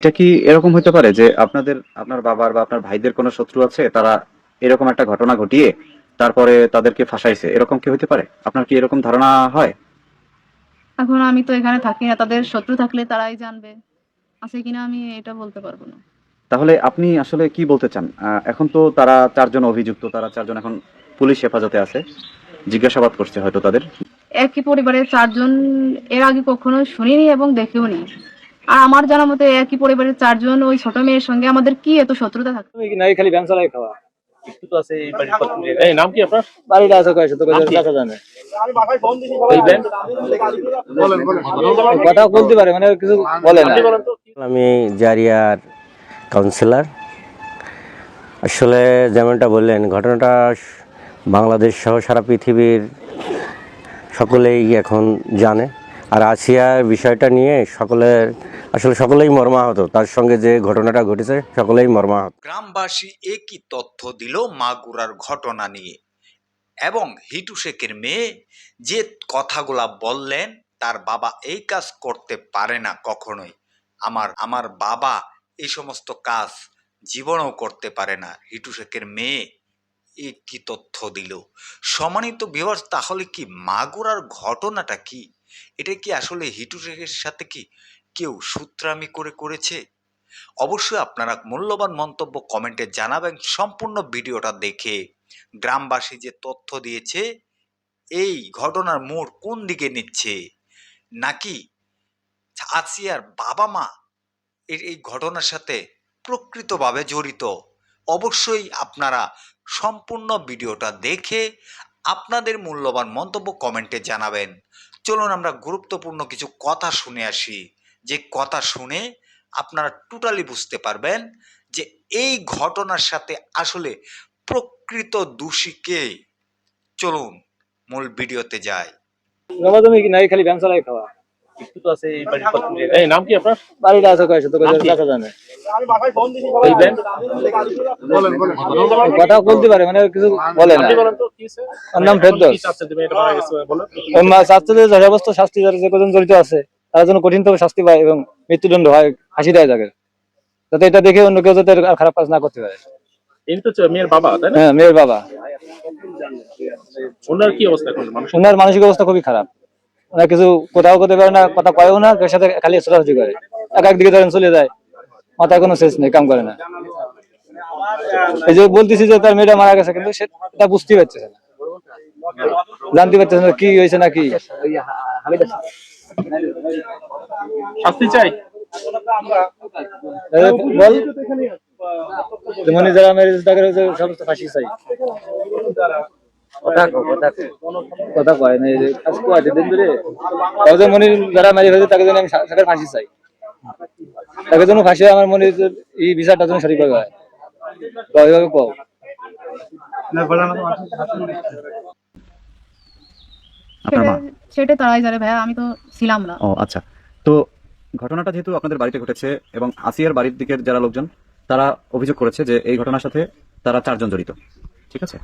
এটা কি এরকম হতে পারে যে আপনাদের আপনার বাবার বা আপনার ভাইদের কোনো শত্রু আছে তারা এরকম একটা ঘটনা ঘটিয়ে তারপরে তাদেরকে ফাঁসাইছে? এরকম কি হতে পারে? আপনার কি এরকম ধারণা হয়? এখন আমি তো এখানে থাকি না তাদের শত্রু থাকলে তারাই জানবে। আছে কিনা আমি এটা বলতে পারব না। তাহলে আপনি আসলে কি বলতে চান? এখন তো তারা চারজন অভিযুক্ত তারা চারজন এখন পুলিশ হেফাজতে আছে। জিজ্ঞাসাবাদ করছে হয়তো তাদের। একই পরিবারের চারজন এর আগে কখনো শুনিনি এবং দেখেও নি। আর আমার জানা মতে একই পরিবারের চারজন ওই ছোট মেয়ের সঙ্গে আমাদের কি এত শত্রুতা থাকতো? তুমি কি নাই খালি চালাই খাওয়া? একটু তো আছে এই বাড়ির পত্র এই নাম কি আপনার? বাড়িটা আছে কয়েকশো তো নাম কি? কাছে জানে। কথা বলতে পারে মানে কিছু বলে না। আপনি বলেন তো। কি- আমি জারিয়ার কাউন্সিলর আসলে যেমনটা বললেন ঘটনাটা বাংলাদেশ সহ সারা পৃথিবীর সকলেই এখন জানে। আর আসিয়ার বিষয়টা নিয়ে সকলের আসলে সকলেই মর্মাহত। তার সঙ্গে যে ঘটনাটা ঘটেছে, সকলেই মর্মাহত। গ্রামবাসী একই তথ্য দিল মাগুরার ঘটনা নিয়ে। এবং হিটু শেখের মেয়ে যে কথাগুলা বললেন, তার বাবা এই কাজ করতে পারে না কখনোই। আমার আমার বাবা এই সমস্ত কাজ জীবনেও করতে পারে না। হিটু শেখের মেয়ে একই তথ্য দিল। সমানিত বিভার্স তাহলে কি মাগুরার ঘটনাটা কি? এটা কি আসলে হিটু শেখের সাথে কি কেউ সূত্রামি করে করেছে? অবশ্যই আপনারা মূল্যবান মন্তব্য কমেন্টে জানাবেন। সম্পূর্ণ ভিডিওটা দেখে গ্রামবাসী যে তথ্য দিয়েছে, এই ঘটনার মোড় কোন দিকে নিচ্ছে? নাকি আসিয়ার বাবা মা এর এই ঘটনার সাথে প্রকৃতভাবে জড়িত? অবশ্যই আপনারা সম্পূর্ণ ভিডিওটা দেখে আপনাদের মূল্যবান মন্তব্য কমেন্টে জানাবেন। চলুন আমরা গুরুত্বপূর্ণ কিছু কথা শুনে আসি। যে কথা শুনে আপনারা টোটালি বুঝতে পারবেন যে এই ঘটনার সাথে আসলে প্রকৃত দোষী কে? চলুন মূল ভিডিওতে যাই। রমাদমি নাই খালি খাওয়া? একটু তো আছে এই বাড়ির পত্র এই নাম কি আপনার? বাড়িটা আছে কয়েকশো তো নাম জানে। কথা বলতে পারে মানে কিছু বলে না। বলেন তো? কি হয়েছে? ওর নাম এখন ফেরদৌস। কি চাচ্ছেন তুমি? এটা মারা গেছে বলো। ওই মা- ছাত্রদের যথাবস্থ শাস্তি যারা যে কজন জড়িত আছে তারা যেন কঠিনতম শাস্তি পায় এবং মৃত্যুদণ্ড হয় হাসি দেয় তাকে যাতে এটা দেখে অন্য কেউ যাতে আর খারাপ কাজ না করতে পারে। মেয়ের বাবা তাই না? হ্যাঁ মেয়ের বাবা। ওনার কি অবস্থা ওনার মানসিক অবস্থা খুবই খারাপ। ওনার কিছু কোথাও করতে পারে না কথা কয়েও না কেউ সাথে খালি ছোটাছুটি করে। এক একদিকে ধরেন চলে যায় মাথায় কোনো শেষ নেই কাম করে না। এই যে বলতেছি যে তার মেয়েটা মারা গেছে কিন্তু সেটা বুঝতেই পারছে না। জানতে পারছে না কি হয়েছে না কি। শাস্তি চাই? বল। মানে যারা মেরে তাকে সমস্ত ফাঁসি চাই। কথা কথা কথা কয় না কয় দিন ধরে? তাও যে মনে যারা মেরে ফেলছে তাকে যেন আমি ফাঁসি চাই। তাকে যেন ফাঁসি আমার মনে এই বিচারটা যেন সঠিকভাবে হয়। কও, এইভাবে কও। সেটা- সেটা তারাই জানে ভাইয়া আমি তো ছিলাম না। ও আচ্ছা। তো ঘটনাটা যেহেতু আপনাদের বাড়িতে ঘটেছে এবং আসিয়ার বাড়ির দিকের যারা লোকজন তারা অভিযোগ করেছে যে এই ঘটনার সাথে তারা চারজন জড়িত। ঠিক আছে?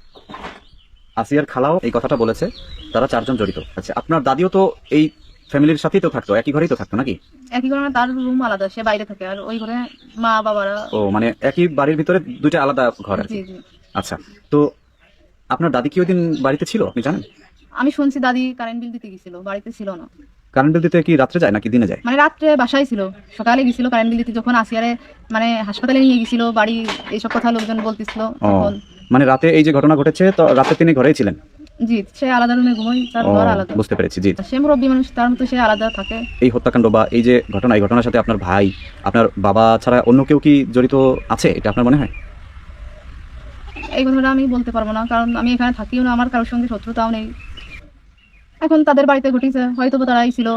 আসিয়ার খালাও এই কথাটা বলেছে তারা চারজন জড়িত। আচ্ছা আপনার দাদিও তো এই ফ্যামিলির সাথেই তো থাকতো একই ঘরেই তো থাকতো নাকি? একই ঘরে তার রুম আলাদা সে বাইরে থাকে আর ওই ঘরে মা বাবারা। ও মানে একই বাড়ির ভিতরে দুইটা আলাদা ঘর জি আচ্ছা তো আপনার দাদি কি ওই দিন বাড়িতে ছিল আপনি জানেন? আমি শুনছি দাদি কারেন্ট বিল দিতে গেছিল বাড়িতে ছিল না। কারেন্ট বিল দিতে কি রাত্রে যায় নাকি দিনে যায়? মানে রাত্রে বাসায় ছিল সকালে গেছিল কারেন্ট বিল দিতে যখন আসিয়ারে মানে হাসপাতালে নিয়ে গেছিল বাড়ি এইসব কথা লোকজন বলতেছিল তখন। মানে রাতে এই যে ঘটনা ঘটেছে তো রাতে তিনি ঘরেই ছিলেন? জি সে আলাদা রুমে ঘুমোয় তার ঘর আলাদা। বুঝতে পেরেছি জি। সে মুরব্বী মানুষ তার মতো সে আলাদা থাকে। এই হত্যাকাণ্ড বা এই যে ঘটনা এই ঘটনার সাথে আপনার ভাই আপনার বাবা ছাড়া অন্য কেউ কি জড়িত আছে? এটা আপনার মনে হয়? এই কথাটা আমি বলতে পারব না কারণ আমি এখানে থাকিও না আমার কারোর সঙ্গে শত্রুতাও নেই। এখন তাদের বাড়িতে ঘটেছে হয়তো তারাই ছিল।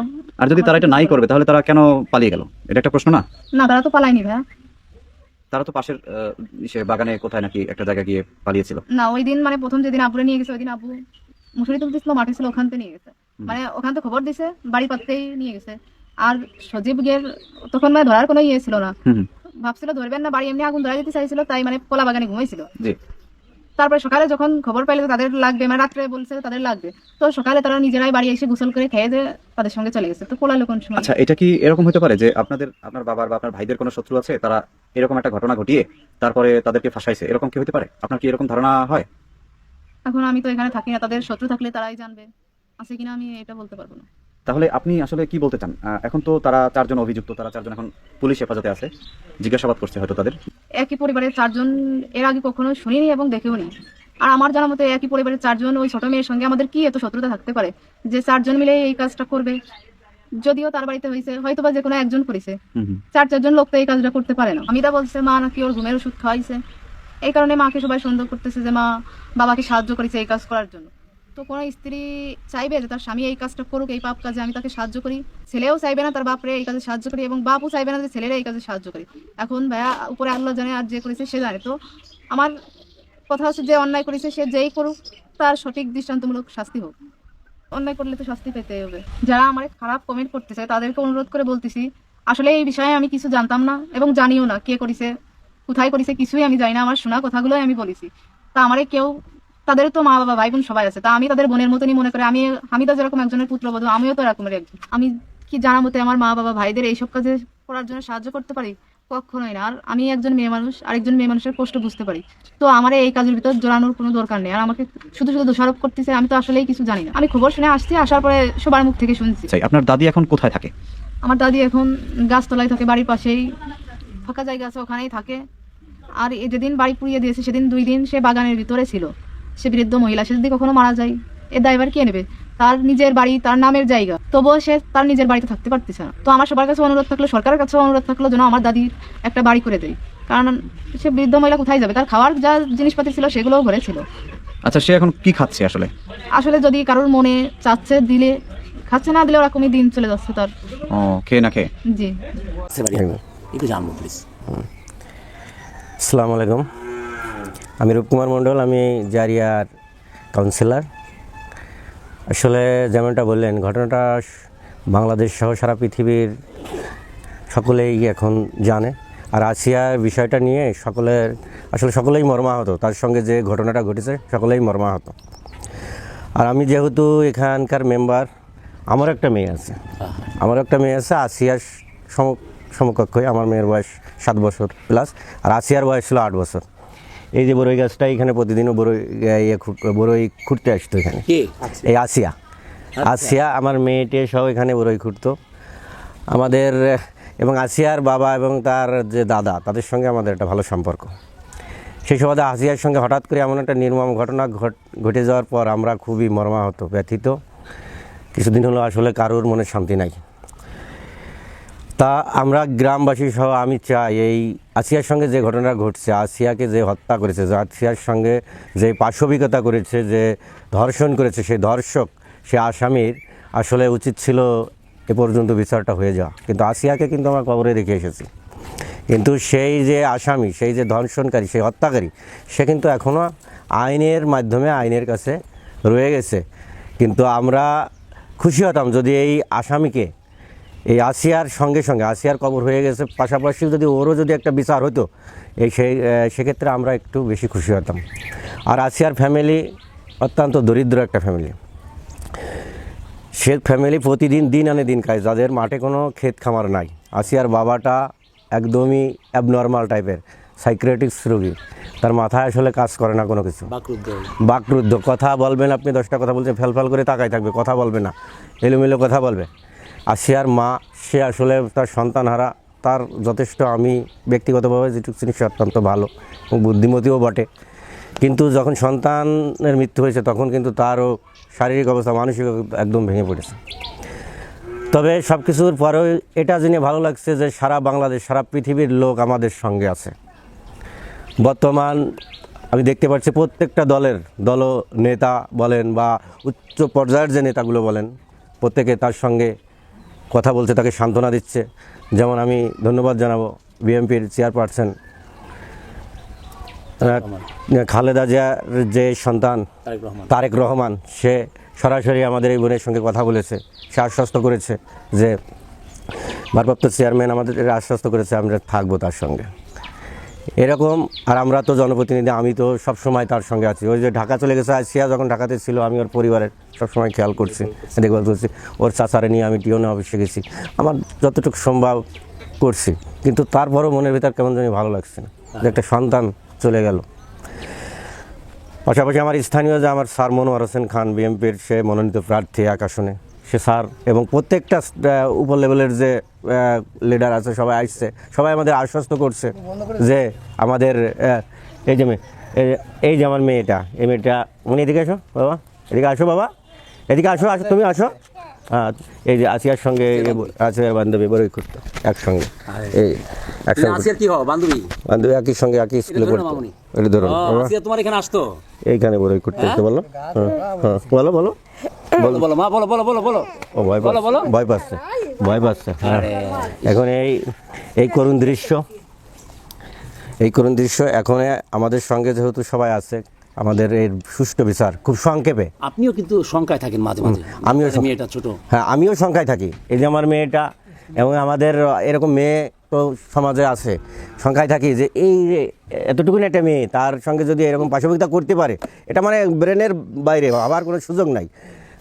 আর যদি তারা এটা নাই করবে তাহলে তারা কেন পালিয়ে গেল? এটা একটা প্রশ্ন না? না তারা তো পালায়নি ভাইয়া। তারা তো পাশের বাগানে কোথায় নাকি একটা জায়গা গিয়ে পালিয়েছিল। না ওই দিন মানে প্রথম যেদিন আপুরে নিয়ে গেছে ওই দিন আপু মুসুরি তুলতেছিল মাঠে ছিল ওখান থেকে নিয়ে গেছে। মানে ওখান থেকে খবর দিছে বাড়ি পাততেই নিয়ে গেছে। আর সজীব গের তখন মানে ধরার কোনো ইয়ে ছিল না। ভাবছিল ধরবেন না বাড়ি এমনি আগুন ধরা যেতে চাইছিল তাই মানে কলা বাগানে ঘুমাইছিল তারপরে সকালে যখন খবর পাইলে তাদের লাগবে মানে রাত্রে বলছে তাদের লাগবে। তো সকালে তারা নিজেরাই বাড়ি এসে গোসল করে খেয়ে দিয়ে তাদের সঙ্গে চলে গেছে। তো পোলালো কোন সময় আচ্ছা এটা কি এরকম হতে পারে যে আপনাদের আপনার বাবার বা আপনার ভাইদের কোনো শত্রু আছে তারা এরকম একটা ঘটনা ঘটিয়ে তারপরে তাদেরকে ফাঁসাইছে? এরকম কি হতে পারে? আপনার কি এরকম ধারণা হয়? এখন আমি তো এখানে থাকি না তাদের শত্রু থাকলে তারাই জানবে। আছে কিনা আমি এটা বলতে পারব না। তাহলে আপনি আসলে কি বলতে চান? এখন তো তারা চারজন অভিযুক্ত তারা চারজন এখন পুলিশ হেফাজতে আছে। জিজ্ঞাসাবাদ করছে হয়তো তাদের। একই পরিবারের চারজন এর আগে কখনো শুনিনি এবং দেখেও নি। আর আমার জানা মতে একই পরিবারের চারজন ওই ছোট মেয়ের সঙ্গে আমাদের কি এত শত্রুতা থাকতে পারে যে চারজন মিলে এই কাজটা করবে? যদিও তার বাড়িতে হয়েছে হয়তো বা যে কোনো একজন করেছে। চার চারজন লোক তো এই কাজটা করতে পারে না। আমিতা বলছে মা নাকি ওর ঘুমের ওষুধ খাওয়াইছে। এই কারণে মাকে সবাই সন্দেহ করতেছে যে মা বাবাকে সাহায্য করেছে এই কাজ করার জন্য। কোনো স্ত্রী চাইবে যে তার স্বামী এই কাজটা করুক, এই পাপ কাজে আমি তাকে সাহায্য করি। ছেলেও চাইবে না তার বাপরে এই কাজে সাহায্য করি এবং বাপও চাইবে না যে ছেলেরা এই কাজে সাহায্য করি। এখন ভাইয়া উপরে আল্লাহ জানে আর যে করেছে সে জানে। তো আমার কথা হচ্ছে যে অন্যায় করেছে সে যেই করুক, তার সঠিক দৃষ্টান্তমূলক শাস্তি হোক। অন্যায় করলে তো শাস্তি পেতে হবে। যারা আমার খারাপ কমেন্ট করতে চায়, তাদেরকে অনুরোধ করে বলতেছি, আসলে এই বিষয়ে আমি কিছু জানতাম না এবং জানিও না কে করেছে, কোথায় করেছে, কিছুই আমি জানি না। আমার শোনা কথাগুলোই আমি বলেছি। তা আমারে কেউ তাদের তো মা বাবা ভাই বোন সবাই আছে। তা আমি তাদের বোনের মতনই মনে করে আমি আমি তো যেরকম একজনের পুত্রবধূ আমিও তো এরকমের একজন। আমি কি জানা মতে আমার মা বাবা ভাইদের এইসব কাজে করার জন্য সাহায্য করতে পারি? কখনোই না। আর আমি একজন মেয়ে মানুষ আরেকজন মেয়ে মানুষের কষ্ট বুঝতে পারি। তো আমার এই কাজের ভিতর জড়ানোর কোনো দরকার নেই। আর আমাকে শুধু শুধু দোষারোপ করতেছে আমি তো আসলেই কিছু জানি না। আমি খবর শুনে আসছি আসার পরে সবার মুখ থেকে শুনছি। চাই আপনার দাদি এখন কোথায় থাকে? আমার দাদি এখন গাছতলায় থাকে বাড়ির পাশেই। ফাঁকা জায়গা আছে ওখানেই থাকে। আর যেদিন বাড়ি পুড়িয়ে দিয়েছে সেদিন দুই দিন সে বাগানের ভিতরে ছিল। সে বৃদ্ধ মহিলা সে যদি কখনো মারা যায় এর দায়ভার কে নেবে? তার নিজের বাড়ি তার নামের জায়গা। তবুও সে তার নিজের বাড়িতে থাকতে পারতেছে না। তো আমার সবার কাছে অনুরোধ থাকল সরকারের কাছে অনুরোধ থাকল যেন আমার দাদির একটা বাড়ি করে দেয়। কারণ সে বৃদ্ধ মহিলা কোথায় যাবে? তার খাওয়ার যা জিনিসপাতি ছিল সেগুলোও ঘরে ছিল। আচ্ছা সে এখন কি খাচ্ছে আসলে? আসলে যদি কারোর মনে চাচ্ছে দিলে খাচ্ছে না দিলে ওরকমই দিন চলে যাচ্ছে তার। ও খেয়ে না খেয়ে? জি। একটু জানব প্লিজ আসসালামু আলাইকুম। আমি রূপকুমার মণ্ডল, আমি জারিয়ার কাউন্সিলর। আসলে যেমনটা বললেন, ঘটনাটা বাংলাদেশ সহ সারা পৃথিবীর সকলেই এখন জানে। আর আসিয়ার বিষয়টা নিয়ে সকলের, আসলে সকলেই মর্মাহত। তার সঙ্গে যে ঘটনাটা ঘটেছে, সকলেই মর্মাহত। আর আমি যেহেতু এখানকার মেম্বার, আমার একটা মেয়ে আছে। আমার একটা মেয়ে আছে, আসিয়ার সম- সমকক্ষই। আমার মেয়ের বয়স সাত বছর প্লাস আর আসিয়ার বয়স ছিল আট বছর। এই যে বড়ই গাছটা এখানে প্রতিদিনও বড়ই ইয়ে বড়ই খুঁড়তে আসতো এখানে। এই আসিয়া। আসিয়া আমার মেয়েটে সব এখানে বড়ই খুঁড়তো। আমাদের এবং আসিয়ার বাবা এবং তার যে দাদা তাদের সঙ্গে আমাদের একটা ভালো সম্পর্ক। সেই সুবাদে আসিয়ার সঙ্গে হঠাৎ করে এমন একটা নির্মম ঘটনা ঘট- ঘটে যাওয়ার পর আমরা খুবই মর্মাহত ব্যথিত। কিছুদিন হলো আসলে কারোর মনে শান্তি নাই। তা আমরা গ্রামবাসী সহ আমি চাই এই আসিয়ার সঙ্গে যে ঘটনা ঘটছে, আসিয়াকে যে হত্যা করেছে, যে আসিয়ার সঙ্গে যে পাশবিকতা করেছে, যে ধর্ষণ করেছে সেই ধর্ষক, সে আসামির, আসলে উচিত ছিল এ পর্যন্ত বিচারটা হয়ে যাওয়া। কিন্তু আসিয়াকে কিন্তু আমরা কবরে রেখে এসেছি। কিন্তু সেই যে আসামি, সেই যে ধর্ষণকারী, সেই হত্যাকারী, সে কিন্তু এখনও আইনের মাধ্যমে আইনের কাছে রয়ে গেছে। কিন্তু আমরা খুশি হতাম যদি এই আসামিকে এই আসিয়ার সঙ্গে সঙ্গে আসিয়ার কবর হয়ে গেছে। পাশাপাশি যদি ওরও যদি একটা বিচার হতো এই সেই সেক্ষেত্রে আমরা একটু বেশি খুশি হতাম। আর আসিয়ার ফ্যামিলি অত্যন্ত দরিদ্র একটা ফ্যামিলি সে ফ্যামিলি প্রতিদিন দিন আনে দিন খায় যাদের মাঠে কোনো ক্ষেত খামার নাই। আসিয়ার বাবাটা একদমই অ্যাবনর্মাল টাইপের সাইক্রেটিক্স রোগী। তার মাথায় আসলে কাজ করে না কোনো কিছু। বাকরুদ্ধ বাকরুদ্ধ। কথা বলবেন আপনি দশটা কথা বলছে ফেলফাল করে তাকাই থাকবে কথা বলবে না। এলোমেলো কথা বলবে। আসিয়ার মা, সে আসলে তার সন্তান হারা তার যথেষ্ট আমি ব্যক্তিগতভাবে যেটুকু চিনি সে অত্যন্ত ভালো এবং বুদ্ধিমতীও বটে। কিন্তু যখন সন্তানের মৃত্যু হয়েছে, তখন কিন্তু তারও শারীরিক অবস্থা, মানসিক একদম ভেঙে পড়েছে। তবে সব কিছুর পরেও এটা জেনে ভালো লাগছে যে সারা বাংলাদেশ, সারা পৃথিবীর লোক আমাদের সঙ্গে আছে। বর্তমান আমি দেখতে পাচ্ছি প্রত্যেকটা দলের দল নেতা বলেন বা উচ্চ পর্যায়ের যে নেতাগুলো বলেন, প্রত্যেকে তার সঙ্গে কথা বলছে তাকে সান্ত্বনা দিচ্ছে। যেমন আমি ধন্যবাদ জানাব বিএমপির চেয়ারপারসন খালেদা জিয়ার যে সন্তান তারেক রহমান। তারেক রহমান সে সরাসরি আমাদের এই বোনের সঙ্গে কথা বলেছে সে আশ্বস্ত করেছে যে ভারপ্রাপ্ত চেয়ারম্যান আমাদের আশ্বস্ত করেছে আমরা থাকব তার সঙ্গে। এরকম, আর আমরা তো জনপ্রতিনিধি, আমি তো সব সময় তার সঙ্গে আছি। ওই যে ঢাকা চলে গেছে আসিয়া যখন ঢাকাতে ছিল, আমি ওর পরিবারের সবসময় খেয়াল করছি, দেখভাল করছি। ওর চাচারে নিয়ে আমি টিওনে অফিসে গেছি। আমার যতটুকু সম্ভব করছি, কিন্তু তারপরও মনের ভিতর কেমন জানি ভালো লাগছে না। যে একটা সন্তান চলে গেল। পাশাপাশি আমার স্থানীয় যে আমার স্যার মনোয়ার হোসেন খান, বিএমপির সে মনোনীত প্রার্থী আসনে সে স্যার এবং প্রত্যেকটা উপর লেভেলের যে লিডার আছে সবাই আসছে। সবাই আমাদের আশ্বস্ত করছে যে আমাদের এই যে এই- যে আমার মেয়েটা এই মেয়েটা উনি এদিকে আসো বাবা। এদিকে আসো বাবা। এদিকে আসো আসো তুমি আসো। হ্যাঁ এই যে আসিয়ার সঙ্গে আসিয়ার বান্ধবী বড়ই করতো একসঙ্গে। এই একসঙ্গে। কি হও বান্ধবী? বান্ধবী একই সঙ্গে একই স্কুলে পড়তো। এটা ধরো। তোমার এখানে আসতো? এইখানে বড়ই করতে হচ্ছে বলো। হ্যাঁ হ্যাঁ বলো বলো। বলো বলো। মা বলো বলো বলো বলো। ও ভয় বলো, বলো। ভয় পাচ্ছে ভয় পাচ্ছে। হ্যাঁ। এখন এই এই করুণ দৃশ্য এই করুণ দৃশ্য এখন আমাদের সঙ্গে যেহেতু সবাই আছে আমাদের এই সুষ্ঠু বিচার খুব সংক্ষেপে। আপনিও কিন্তু শঙ্কায় থাকেন মাঝে মাঝে। আমিও মেয়েটা ছোট। হ্যাঁ আমিও সংখ্যায় থাকি। এই যে আমার মেয়েটা এবং আমাদের এরকম মেয়ে তো সমাজে আছে সংখ্যায় থাকি যে এই এতটুকুন একটা মেয়ে তার সঙ্গে যদি এরকম পাশবিকতা করতে পারে এটা মানে ব্রেনের বাইরে আবার কোনো সুযোগ নাই।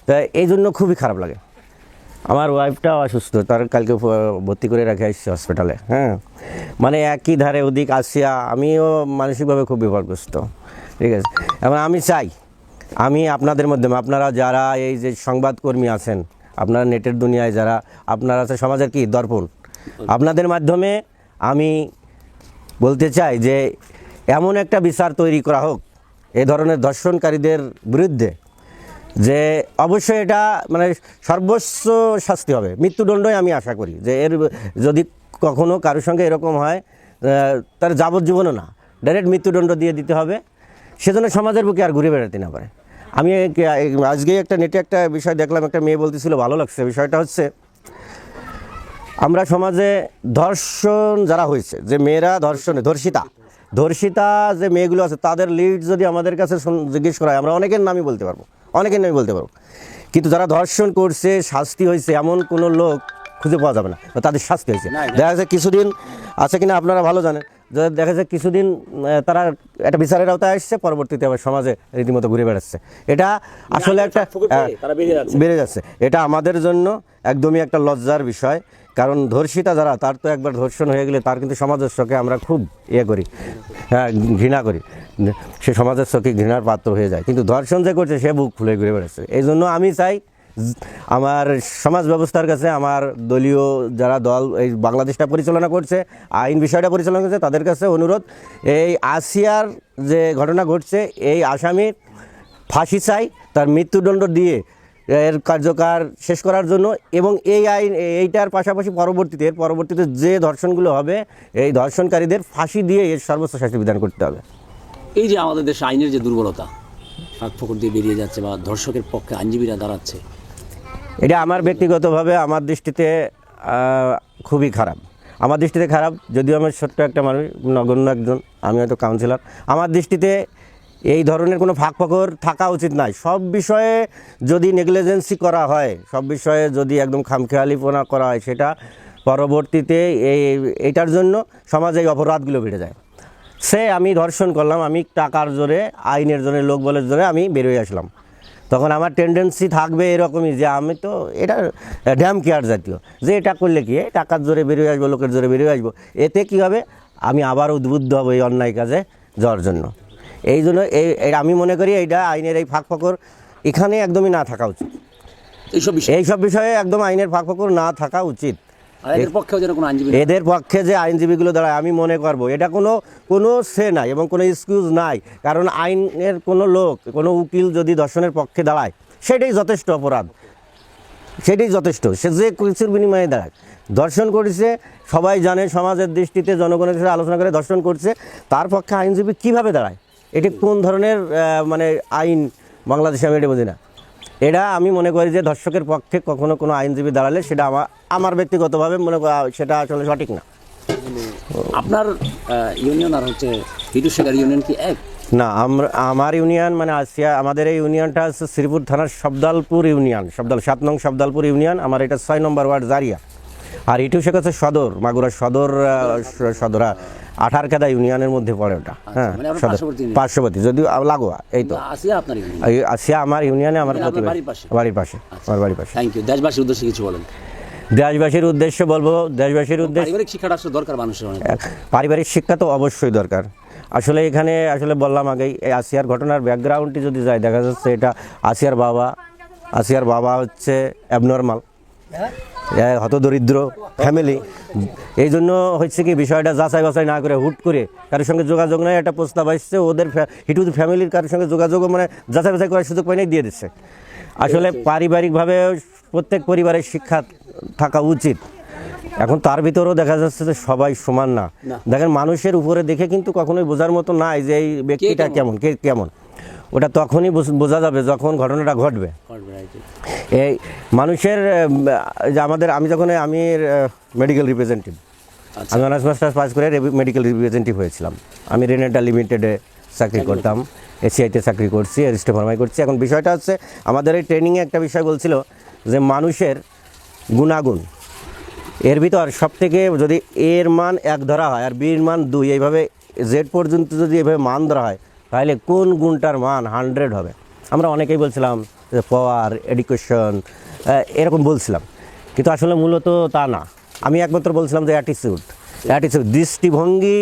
তা এই জন্য খুবই খারাপ লাগে। আমার ওয়াইফটাও অসুস্থ, তার কালকে ভর্তি করে রাখে আসছে হসপিটালে হ্যাঁ। মানে একই ধারে, ওদিক আসিয়া আমিও মানসিকভাবে খুব বিপদগ্রস্ত ঠিক আছে। এবং আমি চাই, আমি আপনাদের মাধ্যমে আপনারা যারা এই যে সংবাদকর্মী আছেন, আপনারা নেটের দুনিয়ায় যারা, আপনারা আছে সমাজের কি? দর্পণ। আপনাদের মাধ্যমে আমি বলতে চাই যে, এমন একটা বিচার তৈরি করা হোক, এ ধরনের ধর্ষণকারীদের বিরুদ্ধে, যে অবশ্যই এটা মানে সর্বোচ্চ শাস্তি হবে। মৃত্যুদণ্ডই আমি আশা করি যে এর যদি কখনো কারোর সঙ্গে এরকম হয় তার যাবজ্জীবনও না। ডাইরেক্ট মৃত্যুদণ্ড দিয়ে দিতে হবে। সেজন্য সমাজের বুকে আর ঘুরে বেড়াতে না পারে। আমি আজকে একটা নেটে একটা বিষয় দেখলাম, একটা মেয়ে বলতেছিল, ভালো লাগছে। বিষয়টা হচ্ছে, আমরা সমাজে ধর্ষণ যারা হয়েছে, যে মেয়েরা ধর্ষণে, ধর্ষিতা ধর্ষিতা যে মেয়েগুলো আছে, তাদের লিড যদি আমাদের কাছে জিজ্ঞেস করা হয়, আমরা অনেকের নামই বলতে পারব। অনেকের নামই বলতে পারব। কিন্তু যারা ধর্ষণ করছে শাস্তি হয়েছে এমন কোনো লোক খুঁজে পাওয়া যাবে না তাদের শাস্তি হয়েছে। দেখা যাচ্ছে কিছুদিন আছে কিনা আপনারা ভালো জানেন। দেখা যায় কিছুদিন তারা একটা বিচারের আওতায় আসছে পরবর্তীতে আবার সমাজে রীতিমতো ঘুরে বেড়াচ্ছে। এটা আসলে একটা তারা বেড়ে যাচ্ছে। এটা আমাদের জন্য একদমই একটা লজ্জার বিষয়। কারণ ধর্ষিতা যারা, তার তো একবার ধর্ষণ হয়ে গেলে তার কিন্তু সমাজের চোখে আমরা খুব ইয়ে করি হ্যাঁ ঘৃণা করি। সে সমাজের চোখে ঘৃণার পাত্র হয়ে যায়। কিন্তু ধর্ষণ যে করছে, সে বুক ফুলে ঘুরে বেড়াচ্ছে। এই জন্য আমি চাই আমার সমাজ ব্যবস্থার কাছে, আমার দলীয় যারা দল, এই বাংলাদেশটা পরিচালনা করছে, আইন বিষয়টা পরিচালনা করছে, তাদের কাছে অনুরোধ, এই আসিয়ার যে ঘটনা ঘটছে, এই আসামির ফাঁসি চাই, তার মৃত্যুদণ্ড দিয়ে এর কার্যকার শেষ করার জন্য এবং এই আইন এইটার পাশাপাশি পরবর্তীতে এর পরবর্তীতে যে ধর্ষণগুলো হবে এই ধর্ষণকারীদের ফাঁসি দিয়ে এর সর্বোচ্চ শাস্তি বিধান করতে হবে। এই যে আমাদের দেশে আইনের যে দুর্বলতা ফাঁক ফকর দিয়ে বেরিয়ে যাচ্ছে বা ধর্ষকের পক্ষে আইনজীবীরা দাঁড়াচ্ছে। এটা আমার ব্যক্তিগতভাবে আমার দৃষ্টিতে খুবই খারাপ। আমার দৃষ্টিতে খারাপ যদিও আমি ছোট্ট একটা মানুষ নগণ্য একজন আমি হয়তো কাউন্সিলর আমার দৃষ্টিতে এই ধরনের কোনো ফাঁক ফকর থাকা উচিত নয় সব বিষয়ে যদি নেগলিজেন্সি করা হয়, সব বিষয়ে যদি একদম খামখেয়ালিপনা করা হয়, সেটা পরবর্তীতে এই এইটার জন্য সমাজে এই অপরাধগুলো বেড়ে যায়। সে আমি ধর্ষণ করলাম, আমি টাকার জোরে, আইনের জোরে, লোক বলের জোরে আমি বেরোয় আসলাম। তখন আমার টেন্ডেন্সি থাকবে এরকমই যে আমি তো এটা ড্যাম কেয়ার জাতীয়। যে এটা করলে কি? টাকার জোরে বেরিয়ে আসব, লোকের জোরে বেরিয়ে আসব। এতে কী হবে? আমি আবার উদ্বুদ্ধ হব এই অন্যায় কাজে যাওয়ার জন্য। এই জন্য এই আমি মনে করি এইটা আইনের এই ফাঁক ফকর এখানে একদমই না থাকা উচিত। এইসব বিষয়? এইসব বিষয়ে একদম আইনের ফাঁক ফকর না থাকা উচিত। এদের পক্ষেও যেন কোনো আইনজীবী এদের পক্ষে যে আইনজীবীগুলো দাঁড়ায় আমি মনে করব এটা কোনো কোনো সে নাই এবং কোনো এক্সকিউজ নাই কারণ আইনের কোনো লোক কোনো উকিল যদি দর্শনের পক্ষে দাঁড়ায় সেটাই যথেষ্ট অপরাধ। সেটাই যথেষ্ট সে যে কিছুর বিনিময়ে দাঁড়ায়। দর্শন করেছে সবাই জানে সমাজের দৃষ্টিতে জনগণের সাথে আলোচনা করে দর্শন করছে তার পক্ষে আইনজীবী কীভাবে দাঁড়ায়? এটি কোন ধরনের মানে আইন বাংলাদেশে আমি এটা বুঝি না। এটা আমি মনে করি যে দর্শকের পক্ষে কখনো কোনো আইনজীবী দাঁড়ালে সেটা আমার আমার ব্যক্তিগতভাবে মনে করি সেটা আসলে সঠিক না। আপনার ইউনিয়ন আর হচ্ছে হিটু শেখার ইউনিয়ন কি এক? না আমরা আমার ইউনিয়ন মানে আসিয়া আমাদের এই ইউনিয়নটা হচ্ছে শ্রীপুর থানার শব্দালপুর ইউনিয়ন শব্দাল সাত নং শব্দালপুর ইউনিয়ন আমার এটা ছয় নম্বর ওয়ার্ড জারিয়া। আর ইটুসেক হচ্ছে সদর মাগুরা সদর সদরা আঠারকাদা ইউনিয়নের মধ্যে পড়ে ওটা হ্যাঁ মানে সদর। পার্শ্ববর্তী। পার্শ্ববর্তী লাগোয়া এই তো। আসিয়া আমার ইউনিয়নে আমার মানে বাড়ির পাশে? বাড়ির পাশে আমার বাড়ির পাশে। থ্যাংক ইউ দেশবাসীর উদ্দেশ্যে কিছু বলেন। দেশবাসীর উদ্দেশ্যে বলব দেশবাসীর উদ্দেশ্যে পারিবারিক শিক্ষাটা দরকার মানুষের পারিবারিক শিক্ষা তো অবশ্যই দরকার। আসলে এখানে আসলে বললাম আগেই এই আসিয়ার ঘটনার ব্যাকগ্রাউন্ডটি যদি যায় দেখা যাচ্ছে এটা আসিয়ার বাবা আসিয়ার বাবা হচ্ছে অ্যাবনর্মাল হতদরিদ্র ফ্যামিলি এই জন্য হচ্ছে কি বিষয়টা যাচাই বাছাই না করে হুট করে কারোর সঙ্গে যোগাযোগ নাই একটা প্রস্তাব আসছে ওদের হিটু ফ্যামিলির কারোর সঙ্গে যোগাযোগ মানে যাচাই বাছাই করার সুযোগ পাই দিয়ে দিচ্ছে। আসলে পারিবারিকভাবে প্রত্যেক পরিবারের শিক্ষা থাকা উচিত। এখন তার ভিতরেও দেখা যাচ্ছে যে সবাই সমান না। দেখেন মানুষের উপরে দেখে কিন্তু কখনোই বোঝার মতো নাই যে এই ব্যক্তিটা কেমন কে কেমন। ওটা তখনই বোঝা যাবে যখন ঘটনাটা ঘটবে। এই মানুষের যে আমাদের আমি যখন এই আমি মেডিকেল রিপ্রেজেন্টেটিভ আমি অনার্স মাস্টার্স পাস করে মেডিকেল রিপ্রেজেন্টেটিভ হয়েছিলাম। আমি রেনেটা লিমিটেডে চাকরি করতাম এসিআইতে চাকরি করছি রেজিস্টার ফার্মাই করছি। এখন বিষয়টা হচ্ছে আমাদের এই ট্রেনিংয়ে একটা বিষয় বলছিল যে মানুষের গুণাগুণ এর ভিতর সব থেকে যদি এর মান এক ধরা হয় আর বির মান দুই এইভাবে জেড পর্যন্ত যদি এভাবে মান ধরা হয় তাহলে কোন গুণটার মান হান্ড্রেড হবে? আমরা অনেকেই বলছিলাম যে পাওয়ার এডুকেশন এরকম বলছিলাম। কিন্তু আসলে মূলত তা না। আমি একমাত্র বলছিলাম যে অ্যাটিচিউড অ্যাটিচিউড দৃষ্টিভঙ্গি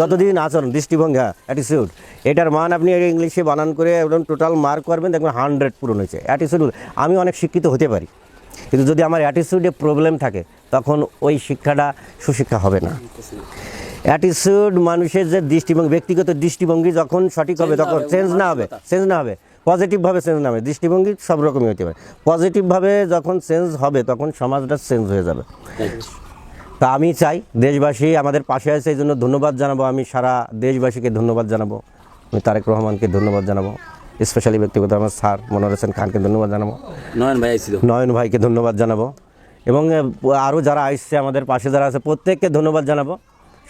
যতদিন আচরণ, দৃষ্টিভঙ্গি হ্যাঁ অ্যাটিচিউড এটার মান আপনি ইংলিশে বানান করে একদম টোটাল মার্ক করবেন, দেখবেন হান্ড্রেড পূরণ হয়েছে। অ্যাটিচিউড আমি অনেক শিক্ষিত হতে পারি। কিন্তু যদি আমার অ্যাটিচিউডে প্রবলেম থাকে, তখন ওই শিক্ষাটা সুশিক্ষা হবে না। অ্যাটিচিউড মানুষের যে দৃষ্টিভঙ্গি ব্যক্তিগত দৃষ্টিভঙ্গি যখন সঠিক হবে তখন চেঞ্জ না হবে চেঞ্জ না হবে পজিটিভভাবে চেঞ্জ না হবে দৃষ্টিভঙ্গি সব রকমই হতে পারে। পজিটিভভাবে যখন চেঞ্জ হবে তখন সমাজটা চেঞ্জ হয়ে যাবে। তা আমি চাই দেশবাসী আমাদের পাশে আছে এই জন্য ধন্যবাদ জানাব। আমি সারা দেশবাসীকে ধন্যবাদ জানাব। আমি তারেক রহমানকে ধন্যবাদ জানাব। স্পেশালি ব্যক্তিগত আমার স্যার মনোয়ার হোসেন খানকে ধন্যবাদ জানাব। নয়ন ভাই নয়ন ভাইকে ধন্যবাদ জানাব। এবং আরও যারা আসছে আমাদের পাশে যারা আছে প্রত্যেককে ধন্যবাদ জানাব।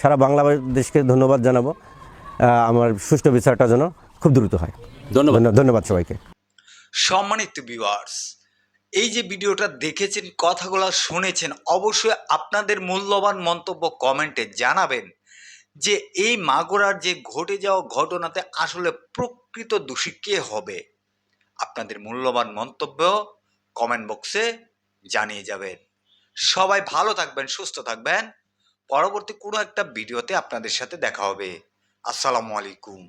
সারা বাংলাদেশকে ধন্যবাদ জানাব। আমার সুষ্ঠু বিচারটা যেন খুব দ্রুত হয়। ধন্যবাদ। ধন্যবাদ সবাইকে। সম্মানিত ভিউয়ার্স এই যে ভিডিওটা দেখেছেন কথাগুলো শুনেছেন অবশ্যই আপনাদের মূল্যবান মন্তব্য কমেন্টে জানাবেন যে এই মাগুরার যে ঘটে যাওয়া ঘটনাতে আসলে প্রকৃত দোষী কে হবে? আপনাদের মূল্যবান মন্তব্য কমেন্ট বক্সে জানিয়ে যাবেন। সবাই ভালো থাকবেন সুস্থ থাকবেন। পরবর্তী কোনো একটা ভিডিওতে আপনাদের সাথে দেখা হবে। আসসালামু আলাইকুম।